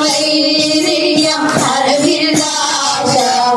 ويلي يا حرب العشاء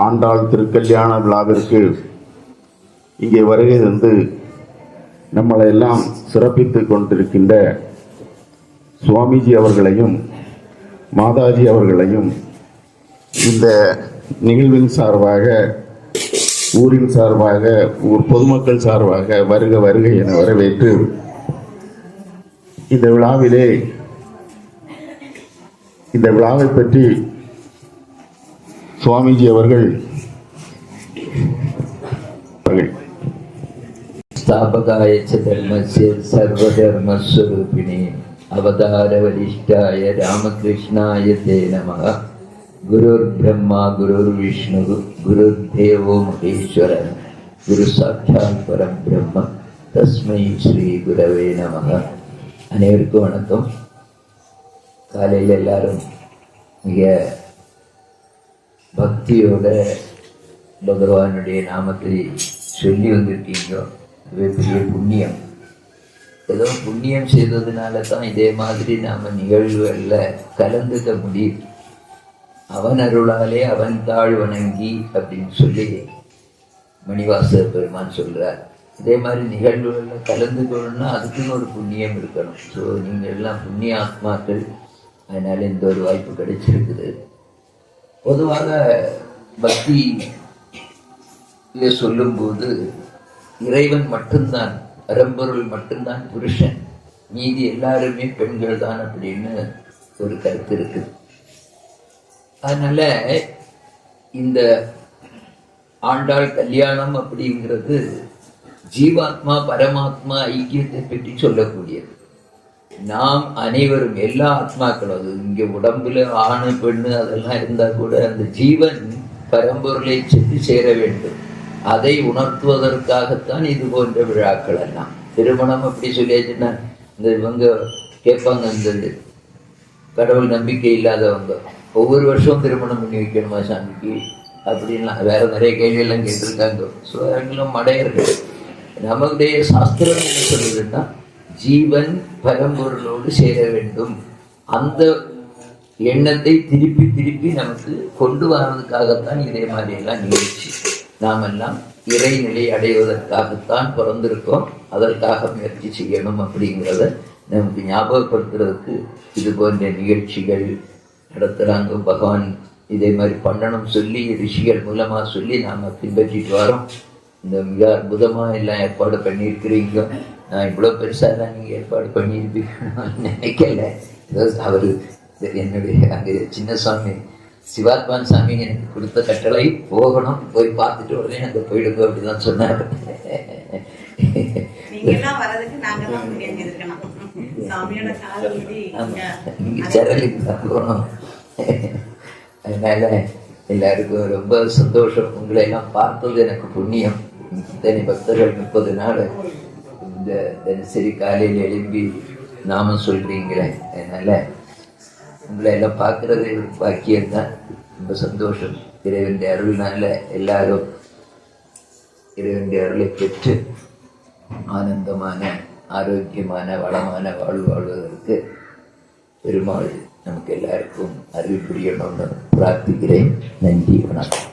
ஆண்டாள் திருக்கல்யாண விழாவிற்கு இங்கே வருகை தந்து நம்மளை எல்லாம் சிறப்பித்து கொண்டிருக்கின்ற சுவாமிஜி அவர்களையும் மாதாஜி அவர்களையும் இந்த நிகழ்வின் சார்பாக ஊரின் சார்பாக ஊர் பொதுமக்கள் சார்பாக வருக வருக என வரவேற்று இந்த விழாவிலே இந்த விழாவை பற்றி சுவாமிஜி அவர்கள் സ്ഥാപകായ ധർമ്മസ്യ സർവധർമ്മസ്വരൂപിണി അവതാരവരിഷ്ഠായ രാമകൃഷ്ണായ തേ ഗുരുർബ്രഹ്മ ഗുരുർവിഷ്ണു ഗുരുദേവോ മഹേശ്വരൻ. ഗുരു സാക്ഷാൽ പരബ്രഹ്മ തസ്മൈ ശ്രീ ഗുരവേ നമ. അനേവർക്കും വണക്കം. കാലയിൽ എല്ലാവരും பக்தியோட பகவானுடைய நாமத்தை சொல்லி வந்திருக்கீங்க. அதுவே பெரிய புண்ணியம். ஏதோ புண்ணியம் செய்ததுனால தான் இதே மாதிரி நாம் நிகழ்வுகளில் கலந்துக்க முடியும். அவன் அருளாலே அவன் தாழ் வணங்கி அப்படின்னு சொல்லி மணிவாசர் பெருமான் சொல்கிறார் இதே மாதிரி நிகழ்வுகளில் கலந்துக்கணும்னா அதுக்குன்னு ஒரு புண்ணியம் இருக்கணும். ஸோ நீங்கள் எல்லாம் புண்ணிய ஆத்மாக்கள் அதனால் இந்த ஒரு வாய்ப்பு கிடைச்சிருக்குது. பொதுவாக பக்தி இதை சொல்லும்போது இறைவன் மட்டும்தான் பரம்பொருள் மட்டும்தான் புருஷன். மீதி எல்லாருமே பெண்கள் தான் அப்படின்னு ஒரு கருத்து இருக்குது அதனால இந்த ஆண்டாள் கல்யாணம் அப்படிங்கிறது ஜீவாத்மா பரமாத்மா ஐக்கியத்தை பற்றி சொல்லக்கூடியது. நாம் அனைவரும் எல்லா ஆத்மாக்களும் அது இங்க உடம்புல ஆணு பெண்ணு அதெல்லாம் இருந்தா கூட அந்த ஜீவன் பரம்பொருளை சென்று சேர வேண்டும். அதை உணர்த்துவதற்காகத்தான் இது போன்ற விழாக்கள் எல்லாம். திருமணம் அப்படி சொல்லியாச்சுன்னா இந்த இவங்க கேட்பாங்க இந்த கடவுள் நம்பிக்கை இல்லாதவங்க ஒவ்வொரு வருஷம் திருமணம் பண்ணி வைக்கணுமா சாமிக்கு? அப்படின்லாம் வேற நிறைய கேள்வியெல்லாம் கேட்டிருக்காங்க. ஸோ அவங்களும் மடையர்கள் நம்மளுடைய சாஸ்திரம் என்ன சொல்லுதுன்னா ஜீவன் பரம்பொருளோடு சேர வேண்டும். அந்த எண்ணத்தை திருப்பி திருப்பி நமக்கு கொண்டு வர்றதுக்காகத்தான் இதே மாதிரி எல்லாம் நிகழ்ச்சி. நாமெல்லாம் இறைநிலை அடைவதற்காகத்தான் பிறந்திருக்கோம். அதற்காக முயற்சி செய்யணும் அப்படிங்கிறத நமக்கு ஞாபகப்படுத்துறதுக்கு இது போன்ற நிகழ்ச்சிகள் நடத்துகிறாங்க பகவான் இதே மாதிரி பண்ணணும் சொல்லி ரிஷிகள் மூலமாக சொல்லி நாம் பின்பற்றிட்டு வரோம். இந்த மிக அற்புதமாக எல்லாம் ஏற்பாடு பண்ணியிருக்கிறீங்க. நான் இவ்வளோ பெருசாக தான் நீங்கள் ஏற்பாடு பண்ணியிருப்பீங்கன்னு நினைக்கல. ஏதோ அவர் என்னுடைய அங்கே சின்ன சுவாமி சிவாத்மான் சாமி எனக்கு கொடுத்த கட்டளை போகணும் போய் பார்த்துட்டு உடனே அங்கே போயிடுங்க அப்படிதான் சொன்னார். அதனால எல்லாருக்கும் ரொம்ப சந்தோஷம். உங்களை எல்லாம் பார்த்தது எனக்கு புண்ணியம். இத்தனை பக்தர்கள் முப்பது நாள். இந்த தினசரி காலையில் எழும்பி நாம சொல்றீங்களே? அதனால் உங்களை எல்லாம் பார்க்குறது ஒரு பாக்கியம் தான் ரொம்ப சந்தோஷம். இறைவன் அருள்னால எல்லாரும் இறைவன் அருளை பெற்று ஆனந்தமான ஆரோக்கியமான வளமான வாழ்வு வாழ்வதற்கு பெருமாள் நமக்கு எல்லாருக்கும் அருள் புரியணும்னு பிரார்த்திக்கிறேன். நன்றி வணக்கம்.